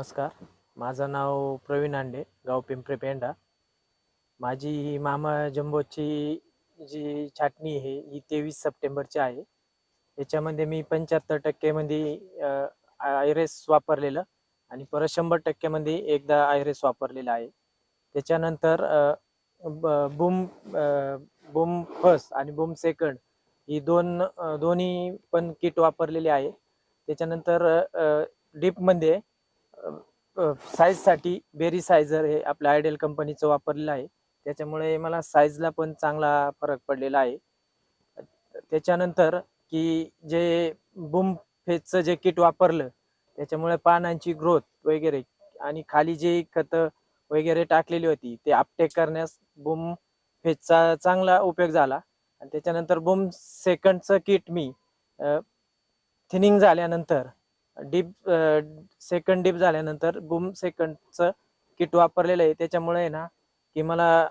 नमस्कार. माझं नाव प्रवीण आंडे गाव पिंपरी पेंडा माझी ही मामा जंबोची जी छाटणी आहे ही तेवीस सप्टेंबरची आहे. याच्यामध्ये मी पंच्याहत्तर टक्केमध्ये आयरेस वापरलेलं आणि परत शंभर टक्क्यामध्ये एकदा आयरेस वापरलेलं आहे. त्याच्यानंतर बूम बूम फर्स्ट आणि बूम सेकंड ही दोन दोन्ही पण किट वापरलेली आहे. त्याच्यानंतर अ, डीपमध्ये साईजसाठी बेरी सायझर हे आपल्या आयडियल कंपनीचं वापरलेलं आहे. त्याच्यामुळे मला साईजला पण चांगला फरक पडलेला आहे. त्याच्यानंतर की जे बुम फेजचं जे किट वापरलं त्याच्यामुळे पानांची ग्रोथ वगैरे आणि खाली जे खतं वगैरे टाकलेली होती ते अपटेक करण्यास बूम फेजचा चांगला उपयोग झाला. आणि त्याच्यानंतर बुम सेकंडचं किट मी थिनिंग झाल्यानंतर डीप सेकंड डीप झाल्यानंतर बूम सेकंडचं किट वापरलेलं आहे. त्याच्यामुळे ना की मला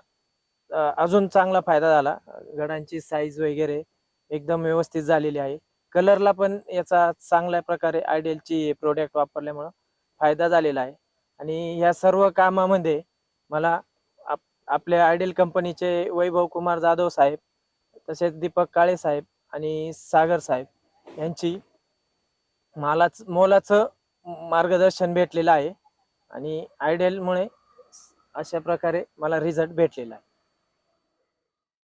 अजून चांगला फायदा झाला. गडांची साईज वगैरे एकदम व्यवस्थित झालेली आहे. कलरला पण याचा चांगल्या प्रकारे आयडियलची प्रोडक्ट वापरल्यामुळं फायदा झालेला आहे. आणि या सर्व कामामध्ये मला आप आपल्या आयडियल कंपनीचे वैभव कुमार जाधव साहेब तसेच दीपक काळे साहेब आणि सागर साहेब यांची मालाच मोलाचं मार्गदर्शन भेटलेलं आहे. आणि आयडियलमुळे अशा प्रकारे मला रिझल्ट भेटलेला आहे.